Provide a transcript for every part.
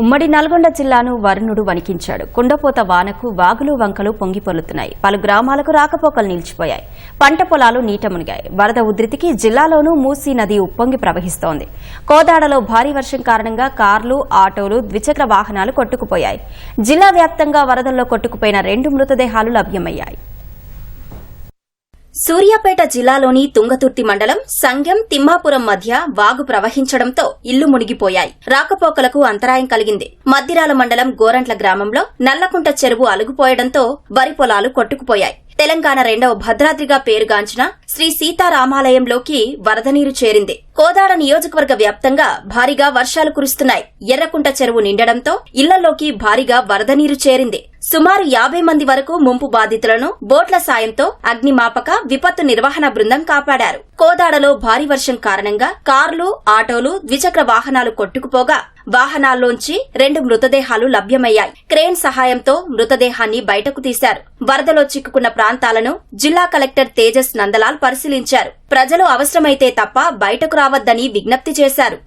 ఉమ్మడి నల్గొండ జిల్లాను వరుణుడు వణికించాడు. కుండపోత వానకు వాగులు వంకలు పొంగిపొలుతున్నాయి పలు గ్రామాలకు రాకపోకలు నిలిచిపోయాయి. పంట పొలాలు నీట మునిగాయి. వరద ఉధృతికి జిల్లాలోనూ మూసీ నది ఉప్పొంగి ప్రవహిస్తోంది. కోదాడలో భారీ వర్షం కారణంగా కార్లు ఆటోలు ద్విచక్ర వాహనాలు కొట్టుకుపోయాయి. జిల్లా వ్యాప్తంగా వరదల్లో కొట్టుకుపోయిన రెండు మృతదేహాలు లభ్యమయ్యాయి. సూర్యాపేట జిల్లాలోని తుంగతుర్తి మండలం సంగం తిమ్మాపురం మధ్య వాగు ప్రవహించడంతో ఇల్లు మునిగిపోయాయి. రాకపోకలకు అంతరాయం కలిగింది. మద్దిరాల మండలం గోరంట్ల గ్రామంలో నల్లకుంట చెరువు అలుగుపోయడంతో వరి పొలాలు కొట్టుకుపోయాయి. తెలంగాణ రెండవ భద్రాద్రిగా పేరుగాంచిన శ్రీ సీతారామాలయంలోకి వరద నీరు చేరింది. కోదాడ నియోజకవర్గ వ్యాప్తంగా భారీగా వర్షాలు కురుస్తున్నాయి. ఎర్రకుంట చెరువు నిండడంతో ఇళ్ళలోకి భారీగా వరద నీరు చేరింది. సుమారు యాభై మంది వరకు ముంపు బాధితులను బోట్ల సాయంతో అగ్నిమాపక విపత్తు నిర్వహణ బృందం కాపాడారు. కోదాడలో భారీ వర్షం కారణంగా కార్లు ఆటోలు ద్విచక్ర వాహనాలు కొట్టుకుపోగా వాహనాల్లోంచి రెండు మృతదేహాలు లభ్యమయ్యాయి. క్రేన్ సహాయంతో మృతదేహాన్ని బయటకు తీశారు. వరదలో చిక్కుకున్న ప్రాంతాలను జిల్లా కలెక్టర్ తేజస్ నందలాల్ పరిశీలించారు. ప్రజలు అవసరమైతే తప్ప బయటకు రావద్దని విజ్ఞప్తి చేశారు.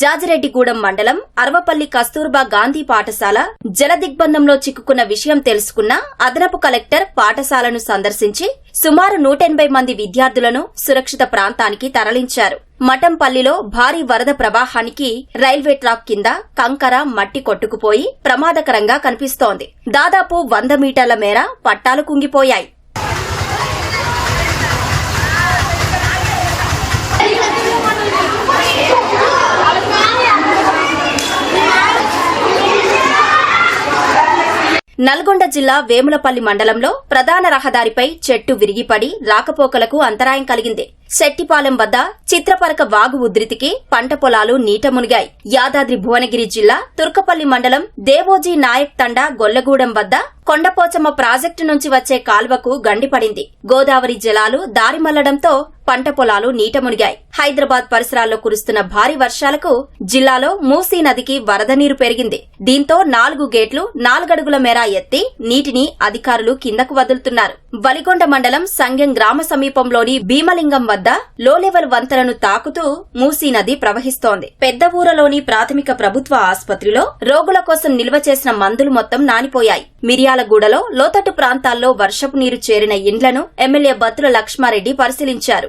జాజిరెడ్డిగూడెం మండలం అరవపల్లి కస్తూర్బా గాంధీ పాఠశాల జలదిగ్బంధంలో చిక్కుకున్న విషయం తెలుసుకున్న అదనపు కలెక్టర్ పాఠశాలను సందర్శించి సుమారు నూట ఎనభై మంది విద్యార్థులను సురక్షిత ప్రాంతానికి తరలించారు. మఠంపల్లిలో భారీ వరద ప్రవాహానికి రైల్వే ట్రాక్ కింద కంకర మట్టి కొట్టుకుపోయి ప్రమాదకరంగా కనిపిస్తోంది. దాదాపు వంద మీటర్ల మేర పట్టాలు కుంగిపోయాయి. నల్గొండ జిల్లా వేములపల్లి మండలంలో ప్రధాన రహదారిపై చెట్టు విరిగిపడి రాకపోకలకు అంతరాయం కలిగింది. శెట్టిపాలెం వద్ద చిత్రపరక వాగు ఉధృతికి పంట పొలాలు నీట మునిగాయి. యాదాద్రి భువనగిరి జిల్లా తుర్కపల్లి మండలం దేవోజీ నాయక్ తండా గొల్లగూడెం వద్ద కొండపోచమ్మ ప్రాజెక్టు నుంచి వచ్చే కాల్వకు గండిపడింది. గోదావరి జలాలు దారిమల్లడంతో పంట పొలాలు నీట మునిగాయి. హైదరాబాద్ పరిసరాల్లో కురుస్తున్న భారీ వర్షాలకు జిల్లాలో మూసీ నదికి వరద నీరు పెరిగింది. దీంతో నాలుగు గేట్లు నాలుగడుగుల మేర ఎత్తి నీటిని అధికారులు కిందకు వదులుతున్నారు. వలిగొండ మండలం సంగెం గ్రామ సమీపంలోని భీమలింగం వద్ద లో లెవెల్ తాకుతూ మూసీ నది ప్రవహిస్తోంది. పెద్ద ఊరలోని ప్రాథమిక ప్రభుత్వ ఆసుపత్రిలో రోగుల కోసం నిల్వ చేసిన మందులు మొత్తం నానిపోయాయి. మిర్యాలగూడలో లోతట్టు ప్రాంతాల్లో వర్షపు నీరు చేరిన ఇండ్లను ఎమ్మెల్యే బత్తుల లక్ష్మారెడ్డి పరిశీలించారు.